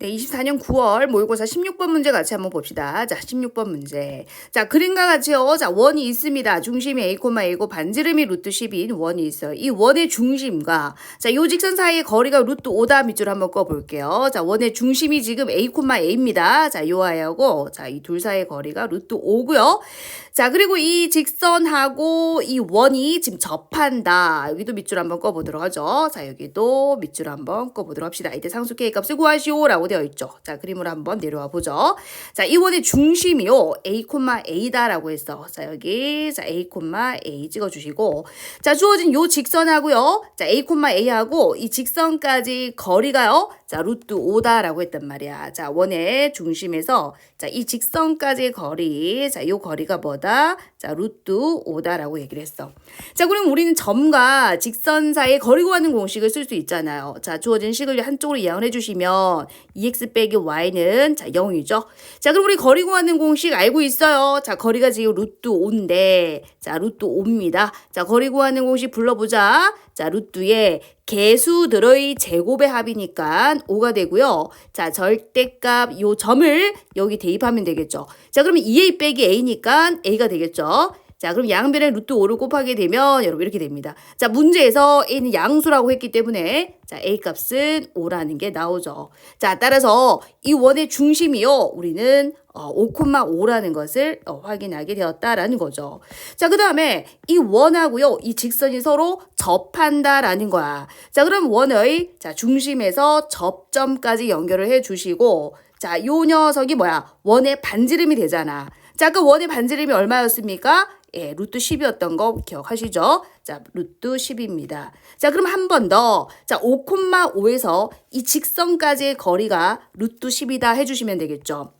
네, 24년 9월 모의고사 16번 문제 같이 한번 봅시다. 자, 16번 문제. 자, 그림과 같이요. 자, 원이 있습니다. 중심이 A, A고 반지름이 루트 10인 원이 있어요. 이 원의 중심과 자, 요 직선 사이의 거리가 루트 5다 밑줄 한번 꺼 볼게요. 자, 원의 중심이 지금 A, A입니다. 자, 요 아이하고 자, 이 둘 사이의 거리가 루트 5고요. 자, 그리고 이 직선하고 이 원이 지금 접한다. 여기도 밑줄 한번 꺼 보도록 하죠. 자, 여기도 밑줄 한번 꺼 보도록 합시다. 이때 상수 K 값을 구하시오라고 되어 있죠. 자, 그림으로 한번 내려와 보죠. 자, 이 원의 중심이요. A, A다라고 했어. 자, 여기 자, A, A 찍어 주시고 자, 주어진 요 직선하고요. 자, A, A하고 이 직선까지 거리가요. 자, 루트 5다라고 했단 말이야. 자, 원의 중심에서 자, 이 직선까지의 거리. 자, 요 거리가 뭐다? 자, 루트 5다라고 얘기를 했어. 자, 그럼 우리는 점과 직선 사이의 거리 구하는 공식을 쓸 수 있잖아요. 자, 주어진 식을 한쪽으로 이항을 해주시면 2x 빼기 y는 자 0이죠. 자, 그럼 우리 거리 구하는 공식 알고 있어요. 자, 거리가 지금 루트 5인데 자, 루트 5입니다. 자, 거리 구하는 공식 불러보자. 자, 루트에 개수들의 제곱의 합이니까 5가 되고요. 자, 절대값 요 점을 여기 대입하면 되겠죠. 자, 그러면 2a 빼기 a니까 a가 되겠죠. 자, 그럼 양변에 루트 5를 곱하게 되면 여러분 이렇게 됩니다. 자, 문제에서 a는 양수라고 했기 때문에 자, a 값은 5라는 게 나오죠. 자, 따라서 이 원의 중심이요. 우리는 어, 5,5라는 것을 어, 확인하게 되었다라는 거죠. 자, 그 다음에 이 원하고요. 이 직선이 서로 접한다라는 거야. 자, 그럼 원의 자, 중심에서 접점까지 연결을 해 주시고 자, 요 녀석이 뭐야? 원의 반지름이 되잖아. 자, 그 원의 반지름이 얼마였습니까? 예, 루트 10이었던 거 기억하시죠? 자, 루트 10입니다. 자, 그럼 한 번 더. 자, 5,5에서 이 직선까지의 거리가 루트 10이다 해주시면 되겠죠.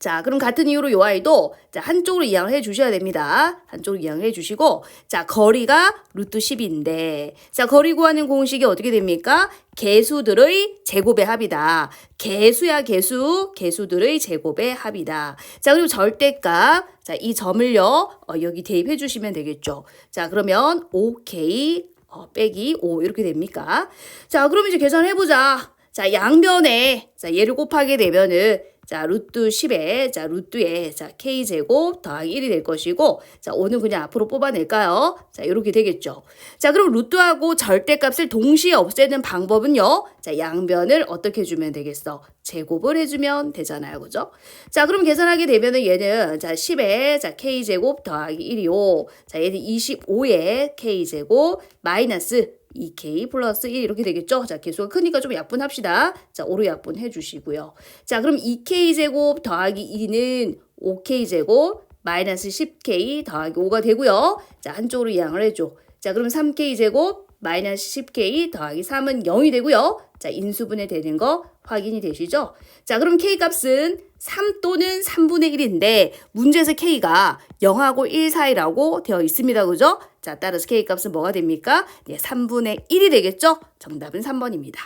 자, 그럼 같은 이유로 요 아이도 자, 한쪽으로 이항을 해 주셔야 됩니다. 한쪽으로 이항을 해 주시고 자, 거리가 루트 10인데 자, 거리 구하는 공식이 어떻게 됩니까? 개수들의 제곱의 합이다. 개수야 개수, 개수들의 제곱의 합이다. 자, 그리고 절대값 자, 이 점을요. 어, 여기 대입해 주시면 되겠죠. 자, 그러면 5K 어, 빼기 5 이렇게 됩니까? 자, 그럼 이제 계산해 보자. 자, 양변에 자, 얘를 곱하게 되면은 자, 루트 10에, 자, 루트에, 자, k제곱 더하기 1이 될 것이고, 자, 5는 그냥 앞으로 뽑아낼까요? 자, 이렇게 되겠죠. 자, 그럼 루트하고 절대값을 동시에 없애는 방법은요, 자, 양변을 어떻게 해주면 되겠어? 제곱을 해주면 되잖아요. 그죠? 자, 그럼 계산하게 되면은 얘는, 자, 10에, 자, k제곱 더하기 1이요. 자, 얘는 25에 k제곱 마이너스 2k 플러스 1 이렇게 되겠죠? 자, 개수가 크니까 좀 약분합시다. 자, 5로 약분해 주시고요. 자, 그럼 2k 제곱 더하기 2는 5k 제곱 마이너스 10k 더하기 5가 되고요. 자, 한쪽으로 이항을 해줘. 자, 그럼 3k 제곱 마이너스 10k 더하기 3은 0이 되고요. 자, 인수분해 되는 거 확인이 되시죠? 자, 그럼 k 값은 3 또는 3분의 1인데 문제에서 k가 0하고 1 사이라고 되어 있습니다. 그죠? 자, 따라서 k 값은 뭐가 됩니까? 네, 3분의 1이 되겠죠? 정답은 3번입니다.